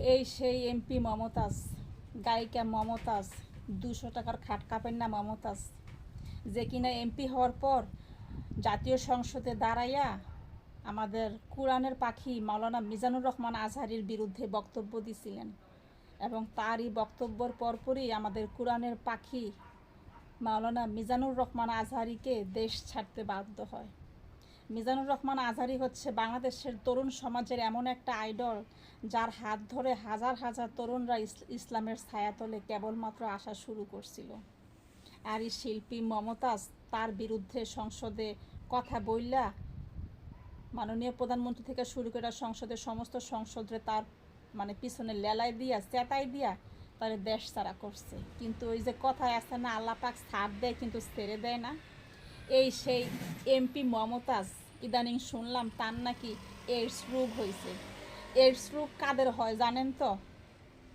এই সেই এমপি মমতাজ, গায়িকা মমতাজ, দুশো টাকার খাট কাপেন না মমতাজ, যে কিনা এমপি হওয়ার পর জাতীয় সংসদে দাঁড়াইয়া আমাদের কোরআনের পাখি মাওলানা মিজানুর রহমান আজহারির বিরুদ্ধে বক্তব্য দিছিলেন এবং তারই বক্তব্যর পরপরই আমাদের কোরআনের পাখি মাওলানা মিজানুর রহমান আজহারিকে দেশ ছাড়তে বাধ্য হয়। মিজানুর রহমান আজহারি হচ্ছে বাংলাদেশের তরুণ সমাজের এমন একটা আইডল যার হাত ধরে হাজার হাজার তরুণরা ইস- ইসলামের ছায়াতলে কেবলমাত্র আসা শুরু করছিল। আর এই শিল্পী মমতাজ তার বিরুদ্ধে সংসদে কথা বললা মাননীয় প্রধানমন্ত্রী থেকে শুরু করে সংসদের সমস্ত সংসদে তার মানে পিছনে লেলাই দিয়া, চেতাই দিয়া তার দেশ ছাড়া করছে। কিন্তু ওই যে কথায় আছে না, আল্লাহ পাক ছাড় দেয় কিন্তু ছেড়ে দেয় না। এই সেই এমপি মমতাজ, ইদানিং শুনলাম তার নাকি এইডস রোগ হয়েছে এইডস রোগ কাদের হয় জানেন তো?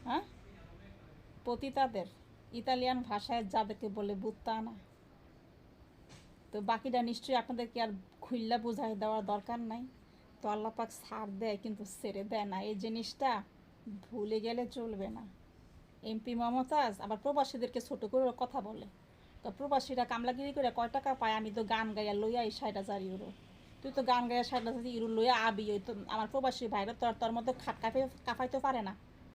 হ্যাঁ? পতিতাদের। ইতালিয়ান ভাষায় যাদেরকে বলে বুত্তানা তো বাকিটা নিশ্চয়ই আপনাদেরকে আর খুললা বোঝাই দেওয়ার দরকার নাই। তো আল্লাপাক ছাড় দেয় কিন্তু ছেড়ে দেয় না। এই জিনিসটা ভুলে গেলে চলবে না। এমপি মমতাজ আবার প্রবাসীদেরকে ছোট করে কথা বলে। তো প্রবাসীরা কামলাগিরি করে কয় টাকা পায়? আমি তো গান গাইয়া লইয়া এই ষাট হাজার ইউরো তুই তো গান গাইয়া ষাট হাজার ইউরো লইয়া আবি। ওই তো আমার প্রবাসী ভাইরা তোর তোর মতো খাট কাঁপাই কাঁপাইতে পারে না।